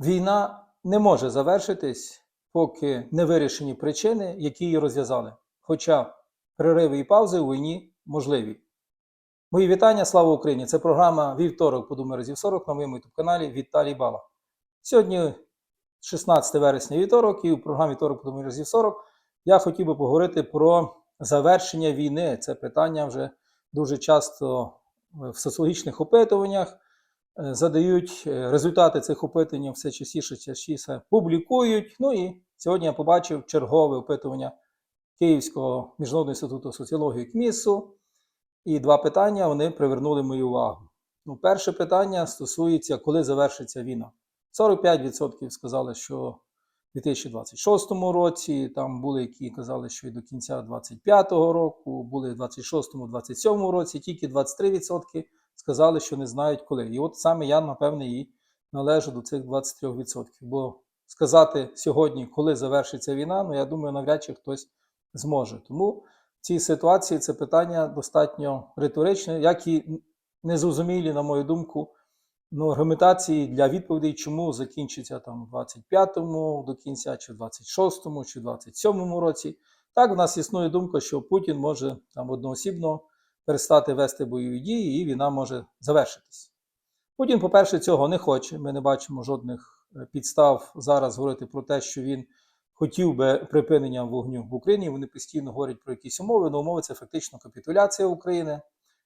Війна не може завершитись, поки не вирішені причини, які її розв'язали. Хоча перериви і паузи у війні можливі. Мої вітання, слава Україні! Це програма Вівторок, подумай разів 40 на моєму youtube каналі Віталій Бала. Сьогодні 16 вересня вівторок, і у програмі Вівторок подумай разів 40 я хотів би поговорити про завершення війни. Це питання вже дуже часто в соціологічних опитуваннях задають е, результати цих опитувань все частіше частіше публікують. Ну і сьогодні я побачив чергове опитування Київського міжнародного інституту соціології КМІСу. І два питання вони привернули мою увагу. Ну, перше питання стосується, коли завершиться війна. 45% сказали, що в 2026 році, там були, які казали, що і до кінця 2025 року, були в 26-27 році, тільки 23% сказали, що не знають коли. І от саме я, напевне, і належу до цих 23%. Бо сказати сьогодні, коли завершиться війна, ну я думаю, навряд чи хтось зможе. Тому в цій ситуації це питання достатньо риторичне, як і незрозумілі, на мою думку, ну, аргументації для відповідей, чому закінчиться там у 25-му до кінця, чи в 26-му, чи в 27-му році. Так, в нас існує думка, що Путін може там одноосібно перестати вести бойові дії, і війна може завершитись. Путін, по-перше, цього не хоче. Ми не бачимо жодних е, підстав зараз говорити про те, що він хотів би припинення вогню в Україні. Вони постійно говорять про якісь умови, але умови це фактично капітуляція України.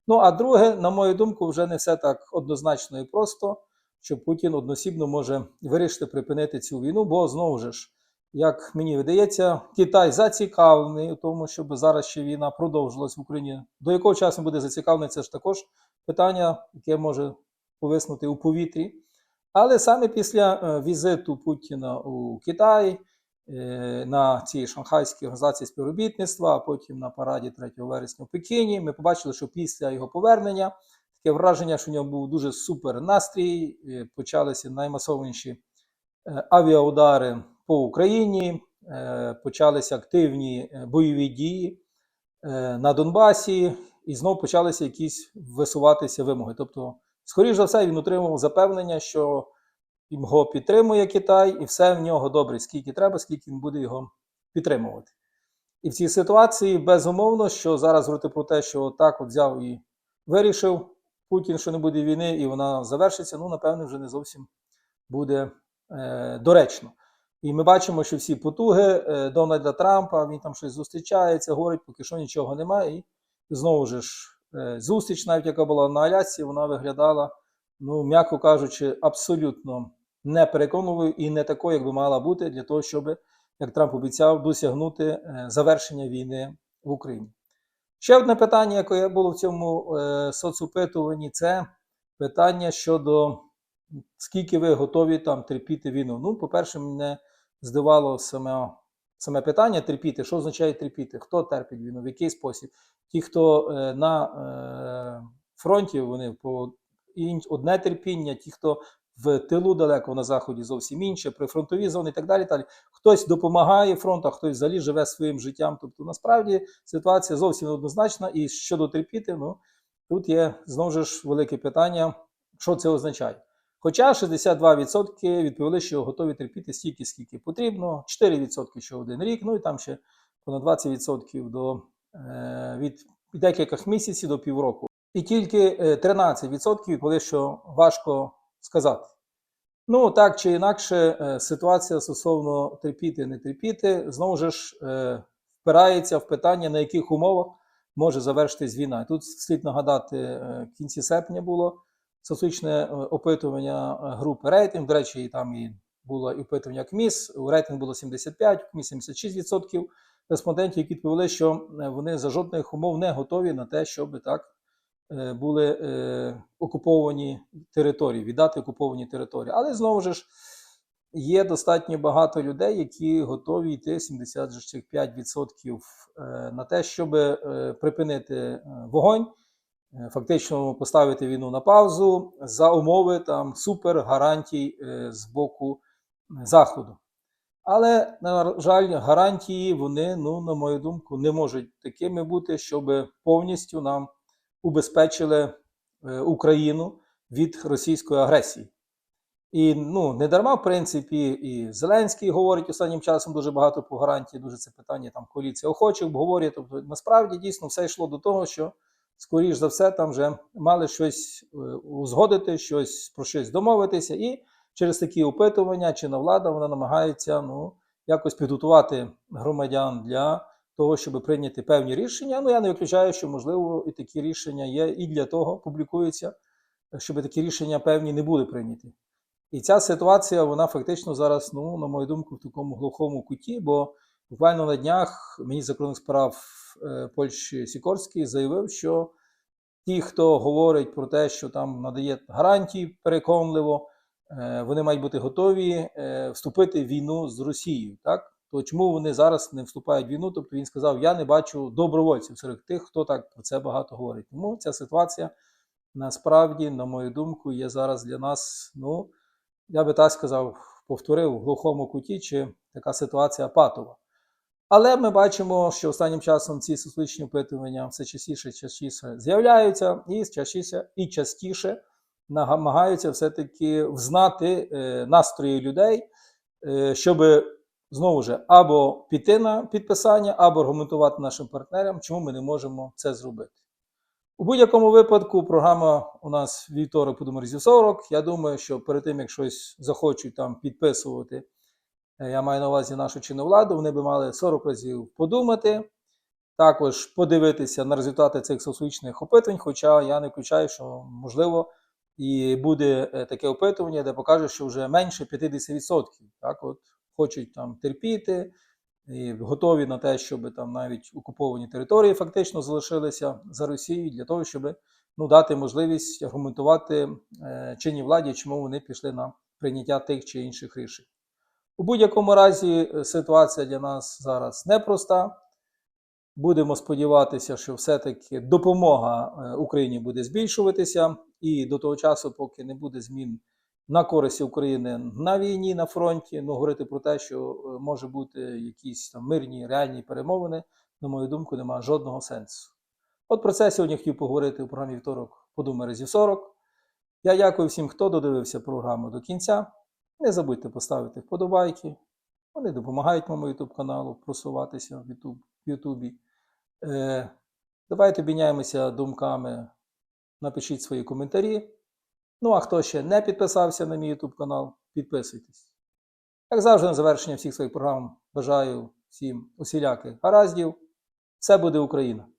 Ну а друге, на мою думку, вже не все так однозначно і просто, що Путін односібно може вирішити припинити цю війну, бо знову ж, як мені видається, Китай зацікавлений у тому, щоб зараз ще війна продовжилась в Україні. До якого часу буде зацікавлений, це ж також питання, яке може повиснути у повітрі. Але саме після е, візиту Путіна у Китай е, на цій шанхайській організації співробітництва, а потім на параді 3 вересня в Пекіні, ми побачили, що після його повернення таке враження, що у нього був дуже супер настрій. Почалися наймасовніші е, авіаудари по Україні, е, почалися активні е, бойові дії е, на Донбасі, і знову почалися якісь висуватися вимоги. Тобто, скоріш за все, він отримав запевнення, що його підтримує Китай, і все в нього добре, скільки треба, скільки він буде його підтримувати. І в цій ситуації безумовно, що зараз говорити про те, що так от взяв і вирішив Путін, що не буде війни, і вона завершиться, ну, напевне, вже не зовсім буде е, доречно. І ми бачимо, що всі потуги е, Дональда Трампа, він там щось зустрічається, говорить, поки що нічого немає. І знову ж е, зустріч, навіть яка була на Алясці, вона виглядала, ну, м'яко кажучи, абсолютно непереконливою і не такою, як би мала бути, для того, щоб, як Трамп обіцяв, досягнути е, завершення війни в Україні. Ще одне питання, яке було в цьому соцопитуванні, це питання щодо скільки ви готові там терпіти війну. Ну, по-перше, мене здивало саме, саме питання терпіти. Що означає терпіти? Хто терпить війну, в який спосіб? Ті, хто е, на е, фронті, вони по одне терпіння, ті, хто в тилу далеко на заході зовсім інше, прифронтові зони і так далі. далі. Хтось допомагає фронту, а хтось взагалі живе своїм життям. Тобто, насправді ситуація зовсім неоднозначна. І щодо терпіти, ну тут є знову ж велике питання, що це означає. Хоча 62% відповіли, що готові терпіти стільки, скільки потрібно, 4% що один рік, ну і там ще понад 20% до, е, від декількох місяців до півроку. І тільки е, 13% відповіли, що важко сказати. Ну, так чи інакше, е, ситуація стосовно терпіти, не терпіти, знову ж е, впирається в питання, на яких умовах може завершитись війна. Тут слід нагадати, е, в кінці серпня було соціологічне е, опитування е, групи рейтинг. До речі, там і було і опитування КМІС. У рейтинг було 75, у КМІС 76% респондентів, які відповіли, що е, вони за жодних умов не готові на те, щоб так е, були окуповані території, віддати окуповані території. Але знову ж є достатньо багато людей, які готові йти 75% е, на те, щоб припинити вогонь фактично поставити війну на паузу за умови там супер гарантій е, з боку Заходу. Але, на жаль, гарантії вони, ну, на мою думку, не можуть такими бути, щоб повністю нам убезпечили е, Україну від російської агресії. І ну, не дарма, в принципі, і Зеленський говорить останнім часом дуже багато по гарантії, дуже це питання там коаліція охочих обговорює. Тобто, насправді дійсно все йшло до того, що скоріш за все там вже мали щось е, узгодити, щось про щось домовитися, і через такі опитування чинна влада вона намагається ну, якось підготувати громадян для того, щоб прийняти певні рішення. Ну я не виключаю, що можливо і такі рішення є, і для того публікуються, щоб такі рішення певні не були прийняті. І ця ситуація, вона фактично зараз, ну, на мою думку, в такому глухому куті, бо буквально на днях міністр закордонних справ Польщі Сікорський заявив, що ті, хто говорить про те, що там надає гарантії переконливо, е, вони мають бути готові е, вступити в війну з Росією. Так? То чому вони зараз не вступають в війну? Тобто він сказав: Я не бачу добровольців серед тих, хто так про це багато говорить. Тому ця ситуація насправді, на мою думку, є зараз для нас, ну, я би так сказав, повторив в глухому куті, чи така ситуація патова. Але ми бачимо, що останнім часом ці соціологічні опитування все частіше і частіше з'являються, і частіше і частіше намагаються все-таки взнати е, настрої людей, е, щоб знову ж або піти на підписання, або аргументувати нашим партнерам, чому ми не можемо це зробити. У будь-якому випадку програма у нас вівторок по разів 40. Я думаю, що перед тим, як щось захочуть там підписувати, я маю на увазі нашу чинну владу, вони би мали 40 разів подумати, також подивитися на результати цих соціологічних опитувань, хоча я не включаю, що можливо і буде е, таке опитування, де покаже, що вже менше 50%. Так, от хочуть там терпіти, і готові на те, щоб там навіть окуповані території фактично залишилися за Росією для того, щоб ну, дати можливість аргументувати е, чинній владі, чому вони пішли на прийняття тих чи інших рішень. У будь-якому разі е, ситуація для нас зараз непроста. Будемо сподіватися, що все-таки допомога е, Україні буде збільшуватися, і до того часу, поки не буде змін на користь України на війні на фронті. Ну говорити про те, що е, може бути якісь там мирні реальні перемовини, на мою думку, немає жодного сенсу. От про це сьогодні хотів поговорити у програмі вівторок подумай разів 40. Я дякую всім, хто додивився програму до кінця. Не забудьте поставити вподобайки. Вони допомагають моєму YouTube каналу просуватися в YouTube, Ютубі. Е, давайте обміняємося думками, напишіть свої коментарі. Ну, а хто ще не підписався на мій YouTube канал, підписуйтесь. Як завжди, на завершення всіх своїх програм бажаю всім усіляких гараздів. Все буде Україна!